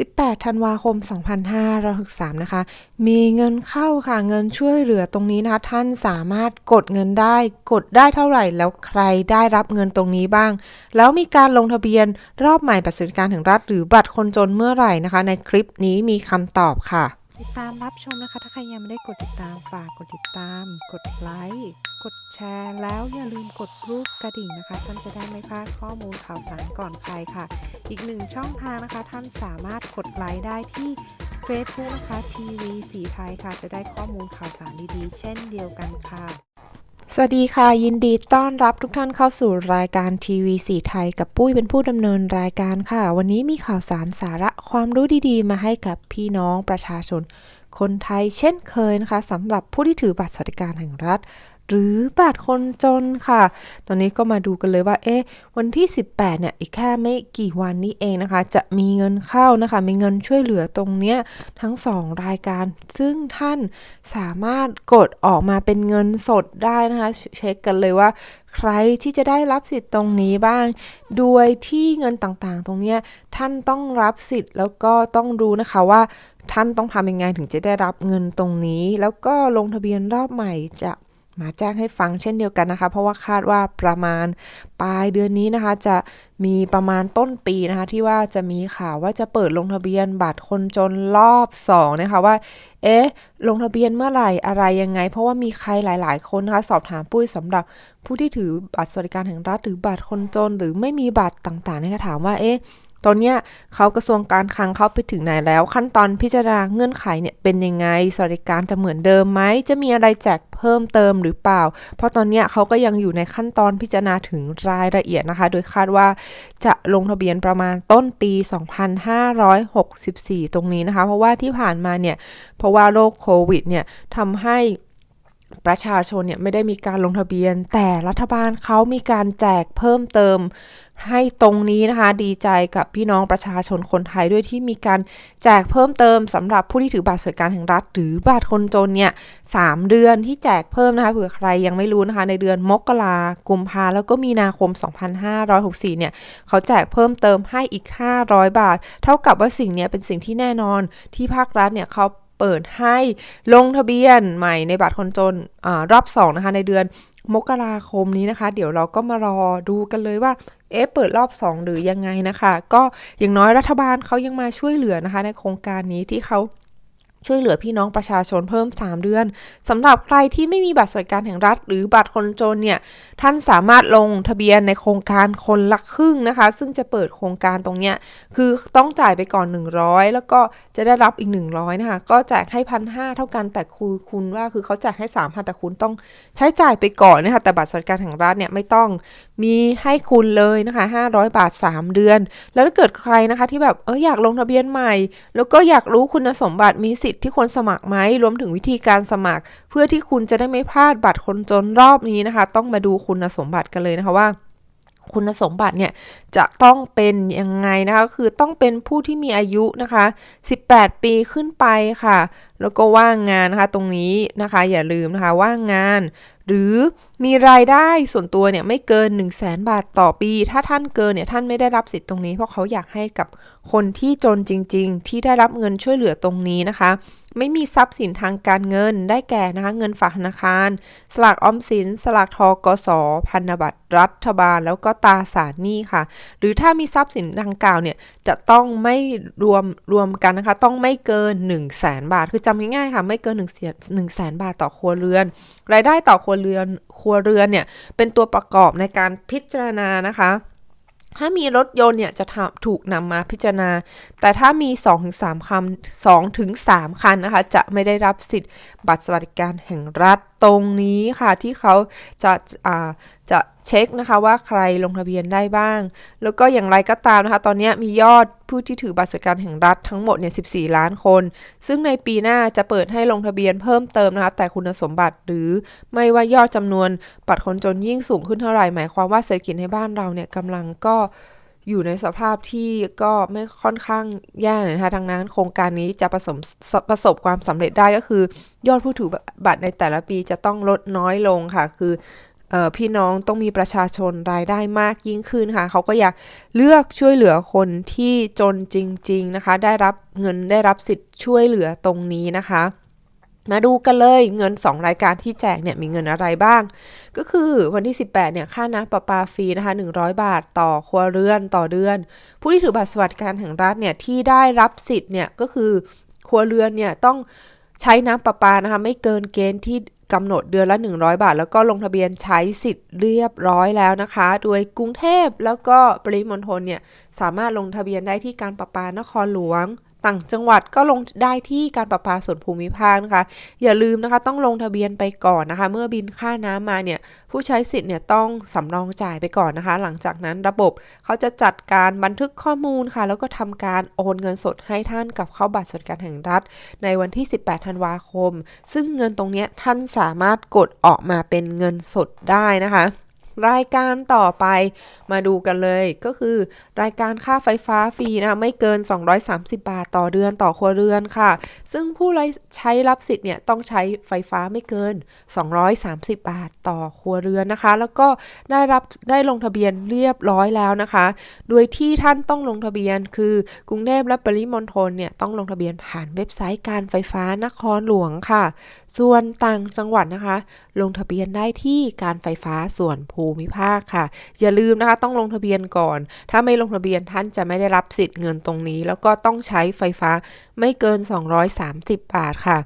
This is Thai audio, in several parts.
18 ธันวาคม 2563 นะคะ มีเงินเข้าค่ะ เงินช่วยเหลือตรงนี้นะคะ ท่านสามารถกดเงินได้ กดได้เท่าไหร่ แล้วใครได้รับเงินตรงนี้บ้าง แล้วมีการลงทะเบียนรอบใหม่บัตรสวัสดิการแห่งรัฐ หรือบัตรคนจนเมื่อไหร่นะคะ ในคลิปนี้มีคำตอบค่ะ ติดตามรับชมนะคะ ถ้าใครยังไม่ได้กดติดตามฝากกดติดตาม กดไลค์กดแชร์แล้วอย่าลืมกดรูปกระดิ่งนะคะ ท่านจะได้ไม่พลาดข้อมูลข่าวสารก่อนใครค่ะ อีกหนึ่งช่องทางนะคะ ท่านสามารถกดไลค์ได้ที่ Facebook นะคะทีวีสีไทยค่ะ จะได้ข้อมูลข่าวสารดีๆ เช่นเดียวกันค่ะ สวัสดีค่ะ ยินดีต้อนรับทุกท่านเข้าสู่รายการทีวีสีไทยกับปุ้ยเป็นผู้ดำเนินรายการค่ะ วันนี้มีข่าวสารสาระความรู้ดีๆ มาให้กับพี่น้องประชาชน คนไทยเช่นเคยนะคะสำหรับผู้ที่ถือบัตรสวัสดิการแห่งรัฐ หรือบัตรคนจนค่ะ ตอนนี้ก็มาดูกันเลยว่า เอ๊ะ วันที่ 18 เนี่ย อีกแค่ไม่กี่วันนี้เองนะคะ จะมีเงินเข้านะคะ มีเงินช่วยเหลือตรงเนี้ยทั้ง 2 รายการ ซึ่งท่านสามารถกดออกมาเป็นเงินสดได้นะคะ เช็คกันเลยว่าใครที่จะได้รับสิทธิ์ตรงนี้บ้าง โดยที่เงินต่างๆ ตรงเนี้ยท่านต้องรับสิทธิ์แล้วก็ต้องรู้นะคะว่าท่านต้องทำยังไงถึงจะได้รับเงินตรงนี้ แล้วก็ลงทะเบียนรอบใหม่จะ มาแจ้งให้ฟังเช่นเดียวกันนะคะ เพราะว่าคาดว่าประมาณปลายเดือนนี้นะคะ จะมีประมาณต้นปีนะคะ ที่ว่าจะมีข่าวว่าจะเปิดลงทะเบียนบัตรคนจนรอบ2นะคะว่า เอ๊ะ ลงทะเบียนเมื่อไหร่อะไรยังไง เพราะว่ามีใครหลาย ๆ คนนะคะสอบถามปุ้ยสำหรับผู้ที่ถือบัตรสวัสดิการแห่งรัฐหรือบัตรคนจน หรือไม่มีบัตรต่างๆนะคะถามว่าเอ๊ะ ตอนเนี้ยเขากระทรวงการคลังเขาไปถึงไหนแล้ว ขั้นตอนพิจารณาเงื่อนไขเนี่ยเป็นยังไงสวัสดิการจะเหมือนเดิมไหมจะมีอะไรแจกเพิ่มเติมหรือเปล่า เพราะตอนเนี้ยเขาก็ยังอยู่ในขั้นตอนพิจารณาถึงรายละเอียดนะคะ โดยคาดว่าจะลงทะเบียนประมาณต้นปี 2564 ตรงนี้นะคะ เพราะว่าที่ผ่านมาเนี่ยเพราะว่าโรคโควิดเนี่ยทำให้ ประชาชนเนี่ยไม่ได้มีการลงทะเบียน แต่รัฐบาลเขามีการแจกเพิ่มเติมให้ตรงนี้นะคะ ดีใจกับพี่น้องประชาชนคนไทยด้วยที่มีการแจกเพิ่มเติมสำหรับผู้ที่ถือบัตรสวัสดิการแห่งรัฐ หรือบัตรคนจนเนี่ยสามเดือนที่แจกเพิ่มนะคะเผื่อใครยังไม่รู้นะคะ ในเดือนมกรากุมภาแล้วก็มีนาคม 2564 เนี่ยเขาแจกเพิ่มเติมให้อีก 500 บาท เท่ากับว่าสิ่งเนี้ยเป็นสิ่งที่แน่นอนที่ภาครัฐเนี่ยเขา เปิดให้ลงทะเบียนใหม่ในบัตรคนจนอรอบ2นะคะในเดือนมกราคมนี้นะคะ เดี๋ยวเราก็มารอดูกันเลยว่าเอ๊ะเปิดรอบ 2 หรือยังไงนะคะ ก็อย่างน้อยรัฐบาลเขายังมาช่วยเหลือนะคะ ในโครงการนี้ที่เขา ช่วยเหลือพี่น้องประชาชนเพิ่ม 3 เดือนสำหรับใครที่ไม่มีบัตรสวัสดิการแห่งรัฐ หรือบัตรคนจนเนี่ย ท่านสามารถลงทะเบียนในโครงการคนละครึ่งนะคะ ซึ่งจะเปิดโครงการตรงเนี้ยคือต้องจ่ายไปก่อน 100 แล้วก็จะได้รับอีก 100 นะคะ ก็แจกให้พันห้าเท่ากันแต่คุณคุณว่าคือเขาแจกให้3 0 0แต่คุณต้องใช้จ่ายไปก่อนนะคะแต่บัตรสวัสดิการแห่งรัฐเนี่ยไม่ต้อง มีให้คุณเลยนะคะ 500 บาท 3 เดือน แล้วถ้าเกิดใครนะคะที่แบบเอออยากลงทะเบียนใหม่ แล้วก็อยากรู้คุณสมบัติมีสิทธิ์ที่ควรสมัครไหมรวมถึงวิธีการสมัคร เพื่อที่คุณจะได้ไม่พลาดบัตรคนจนรอบนี้นะคะ ต้องมาดูคุณสมบัติกันเลยนะคะว่าคุณสมบัติเนี่ยจะต้องเป็นยังไงนะคะคือต้องเป็นผู้ที่มีอายุนะคะ 18 ปีขึ้นไปค่ะ แล้วก็ว่างงานนะคะตรงนี้นะคะ อย่าลืมนะคะว่างงานหรือมีรายได้ส่วนตัวเนี่ยไม่เกิน 1 0 0 0 0แบาทต่อปี ถ้าท่านเกินเนี่ยท่านไม่ได้รับสิทธิ์ตรงนี้ เพราะเขาอยากให้กับคนที่จนจริง ๆ ที่ได้รับเงินช่วยเหลือตรงนี้นะคะ ไม่มีทรัพย์สินทางการเงินได้แก่นะคะเงินฝากธนาคาร สลากออมสิน สลากทกสพันธบัตรรัฐบาล แล้วก็ตราสารหนี้ค่ะ หรือถ้ามีทรัพย์สินดังกล่าวเนี่ยจะต้องไม่รวมรวมกันนะคะ ต้องไม่เกิน 1 0 0 0 0แสนบาท คือจำง่ายๆค่ะ ไม่เกิน1 0 0 0 0แสนบาทต่อครัวเรือน รายได้ต่อครัวเรือนครัวเรือนเนี่ยเป็นตัวประกอบในการพิจารณานะคะถ้ามีรถยนต์เนี่ยจะถูกนำมาพิจารณา แต่ถ้ามี 2-3คัน2-3 คันนะคะ จะไม่ได้รับสิทธิ์บัตรสวัสดิการแห่งรัฐ ตรงนี้ค่ะที่เขาจะอ่าจะเช็คนะคะว่าใครลงทะเบียนได้บ้าง แล้วก็อย่างไรก็ตามนะคะ ตอนนี้มียอดผู้ที่ถือบัตรสวัสดิการแห่งรัฐทั้งหมดเนี่ย 14 ล้านคน ซึ่งในปีหน้าจะเปิดให้ลงทะเบียนเพิ่มเติมนะคะ แต่คุณสมบัติหรือไม่ว่ายอดจำนวนบัตรคนจนยิ่งสูงขึ้นเท่าไหร่ หมายความว่าเศรษฐกิจในบ้านเราเนี่ยกำลังก็ อยู่ในสภาพที่ก็ไม่ค่อนข้างแย่นะคะดังนั้นโครงการนี้จะประสบประสบความสำเร็จได้ก็คือ ยอดผู้ถือบัตรในแต่ละปีจะต้องลดน้อยลงค่ะ คืออพี่น้องต้องมีประชาชนรายได้มากยิ่งขึ้นค่ะ เขาก็อยากเลือกช่วยเหลือคนที่จนจริง ๆนะคะ ได้รับเงินได้รับสิทธิ์ช่วยเหลือตรงนี้นะคะ มาดูกันเลยเงิน 2 รายการที่แจกเนี่ยมีเงินอะไรบ้าง ก็คือวันที่ 18เนี่ยค่าน้ำประปาฟรีนะคะ100 บาทต่อครัวเรือนต่อเดือน ผู้ที่ถือบัตรสวัสดิการแห่งรัฐเนี่ยที่ได้รับสิทธิ์เนี่ยก็คือครัวเรือนเนี่ยต้องใช้น้ำประปานะคะไม่เกินเกณฑ์ที่กำหนดเดือนละ 100 บาท แล้วก็ลงทะเบียนใช้สิทธิ์เรียบร้อยแล้วนะคะ โดยกรุงเทพแล้วก็ปริมณฑลเนี่ยสามารถลงทะเบียนได้ที่การประปานครหลวง ต่างจังหวัดก็ลงได้ที่การประปาส่วนภูมิภาคนะคะ อย่าลืมนะคะต้องลงทะเบียนไปก่อนนะคะ เมื่อบินค่าน้ำมาเนี่ยผู้ใช้สิทธิ์เนี่ยต้องสำรองจ่ายไปก่อนนะคะ หลังจากนั้นระบบเขาจะจัดการบันทึกข้อมูลค่ะ แล้วก็ทำการโอนเงินสดให้ท่านกับเข้าบัตรสวัสดิการแห่งรัฐ ในวันที่ 18 ธันวาคม ซึ่งเงินตรงเนี้ยท่านสามารถกดออกมาเป็นเงินสดได้นะคะ รายการต่อไปมาดูกันเลยก็คือรายการค่าไฟฟ้าฟรีนะไม่เกิน 230 บาทต่อเดือนต่อครัวเรือนค่ะ ซึ่งผู้ใช้รับสิทธิ์เนี่ยต้องใช้ไฟฟ้าไม่เกิน 230 บาทต่อครัวเรือนนะคะ แล้วก็ได้รับได้ลงทะเบียนเรียบร้อยแล้วนะคะ โดยที่ท่านต้องลงทะเบียนคือกรุงเทพและปริมณฑลเนี่ยต้องลงทะเบียนผ่านเว็บไซต์การไฟฟ้านครหลวงค่ะ ส่วนต่างจังหวัดนะคะ ลงทะเบียนได้ที่การไฟฟ้าส่วนภูมิภาคค่ะ อย่าลืมนะคะต้องลงทะเบียนก่อน ถ้าไม่ลงทะเบียนท่านจะไม่ได้รับสิทธิ์เงินตรงนี้ แล้วก็ต้องใช้ไฟฟ้าไม่เกิน 230 บาทค่ะ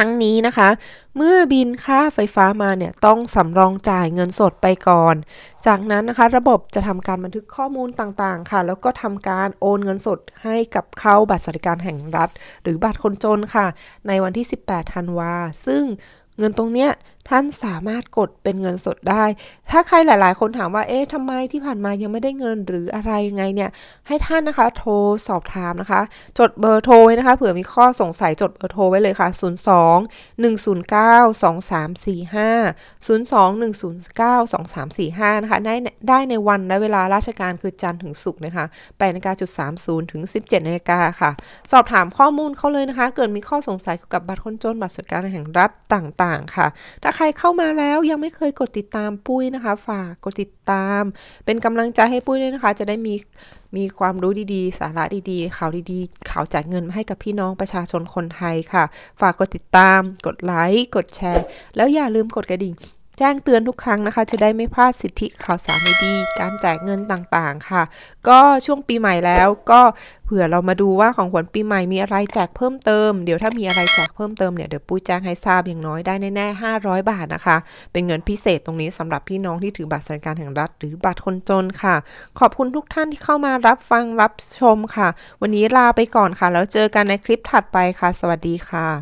ทั้งนี้นะคะ เมื่อบินค่าไฟฟ้ามาเนี่ยต้องสำรองจ่ายเงินสดไปก่อน จากนั้นนะคะ ระบบจะทำการบันทึกข้อมูลต่างๆ ค่ะ แล้วก็ทำการโอนเงินสดให้กับเข้าบัตรสวัสดิการแห่งรัฐ หรือบัตรคนจนค่ะ ในวันที่ 18 ธันวาซึ่งเงินตรงเนี้ย ท่านสามารถกดเป็นเงินสดได้ ถ้าใครหลาย ๆ คนถามว่า เอ๊ะทำไมที่ผ่านมายังไม่ได้เงินหรืออะไรยังไงเนี่ย ให้ท่านนะคะโทรสอบถามนะคะ จดเบอร์โทรนะคะ เผื่อมีข้อสงสัยจดเบอร์โทรไว้เลยค่ะ 02 109 2345 02 109 2345 นะคะ ได้ได้ในวันและเวลาราชการคือจันทร์ถึงศุกร์นะคะ8นาฬิกาจุด30ถึง 17นาฬิกาค่ะ สอบถามข้อมูลเขาเลยนะคะ เกิดมีข้อสงสัยเกี่ยวกับบัตรคนจนบัตรสวัสดิการแห่งรัฐต่าง ๆ ค่ะถ้าใครเข้ามาแล้วยังไม่เคยกดติดตามปุ้ยนะคะ ฝากกดติดตาม เป็นกำลังใจให้ปุ้ยด้วยนะคะ จะได้มีมีความรู้ดีๆ สาระดีๆ ข่าวดีๆ ข่าวแจกเงินมาให้กับพี่น้องประชาชนคนไทยค่ะ ฝากกดติดตาม กดไลค์ กดแชร์ แล้วอย่าลืมกดกระดิ่ง จ้งเตือนทุกครั้งนะคะ จะได้ไม่พลาดสิทธิข่าวสารดีๆการแจกเงินต่างๆค่ะ ก็ช่วงปีใหม่แล้วก็เผื่อเรามาดูว่าของขวัญปีใหม่มีอะไรแจกเพิ่มเติม เดี๋ยวถ้ามีอะไรแจกเพิ่มเติมเนี่ยเดี๋ยวปุ้ยแจ้งให้ทราบอย่างน้อยได้แน่ๆ500 บาทนะคะ เป็นเงินพิเศษตรงนี้สำหรับพี่น้องที่ถือบัตรสวัสดิการแห่งรัฐ หรือบัตรคนจนค่ะ ขอบคุณทุกท่านที่เข้ามารับฟังรับชมค่ะ วันนี้ลาไปก่อนค่ะ แล้วเจอกันในคลิปถัดไปค่ะ สวัสดีค่ะ